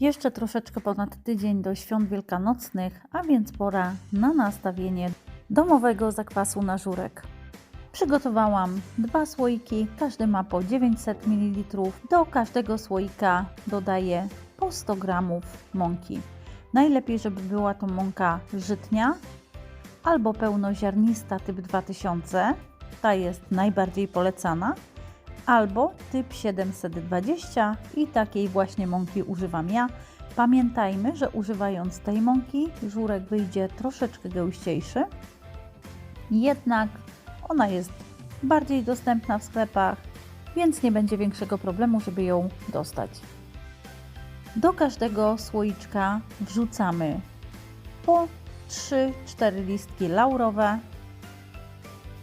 Jeszcze troszeczkę ponad tydzień do świąt wielkanocnych, a więc pora na nastawienie domowego zakwasu na żurek. Przygotowałam dwa słoiki, każdy ma po 900 ml. Do każdego słoika dodaję po 100 g mąki. Najlepiej, żeby była to mąka żytnia albo pełnoziarnista typ 2000, ta jest najbardziej polecana, albo typ 720 i takiej właśnie mąki używam ja. Pamiętajmy, że używając tej mąki żurek wyjdzie troszeczkę gęściejszy, jednak ona jest bardziej dostępna w sklepach, więc nie będzie większego problemu, żeby ją dostać. Do każdego słoiczka wrzucamy po 3-4 listki laurowe,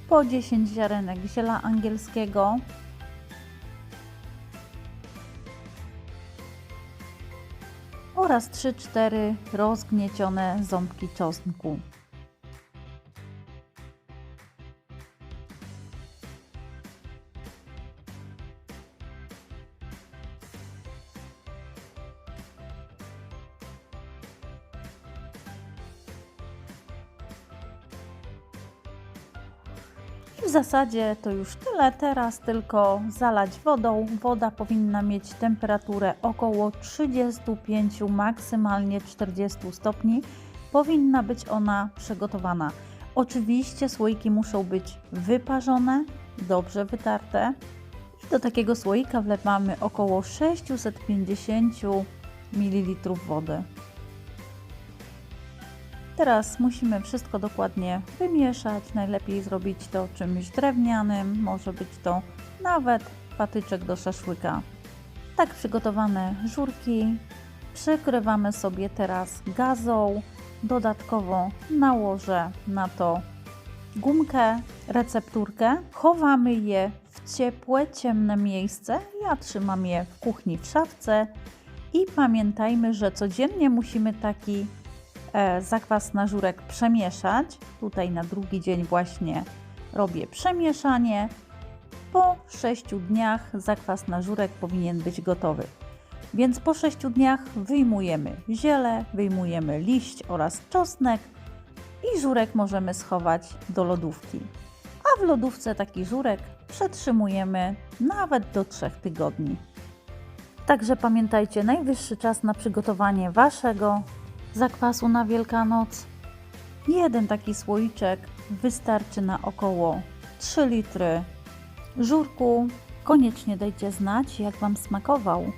po 10 ziarenek ziela angielskiego, oraz 3-4 rozgniecione ząbki czosnku. I w zasadzie to już tyle. Teraz tylko zalać wodą. Woda powinna mieć temperaturę około 35, maksymalnie 40 stopni. Powinna być ona przygotowana. Oczywiście słoiki muszą być wyparzone, dobrze wytarte. I do takiego słoika wlewamy około 650 ml wody. Teraz musimy wszystko dokładnie wymieszać. Najlepiej zrobić to czymś drewnianym, może być to nawet patyczek do szaszłyka. Tak przygotowane żurki przykrywamy sobie teraz gazą. Dodatkowo nałożę na to gumkę, recepturkę. Chowamy je w ciepłe, ciemne miejsce. Ja trzymam je w kuchni w szafce. I pamiętajmy, że codziennie musimy taki zakwas na żurek przemieszać. Tutaj na drugi dzień właśnie robię przemieszanie. Po 6 dniach zakwas na żurek powinien być gotowy. Więc po 6 dniach wyjmujemy ziele, wyjmujemy liść oraz czosnek i żurek możemy schować do lodówki. A w lodówce taki żurek przetrzymujemy nawet do 3 tygodni. Także pamiętajcie, najwyższy czas na przygotowanie waszego zakwasu na Wielkanoc. Jeden taki słoiczek wystarczy na około 3 litry żurku. Koniecznie dajcie znać, jak Wam smakował.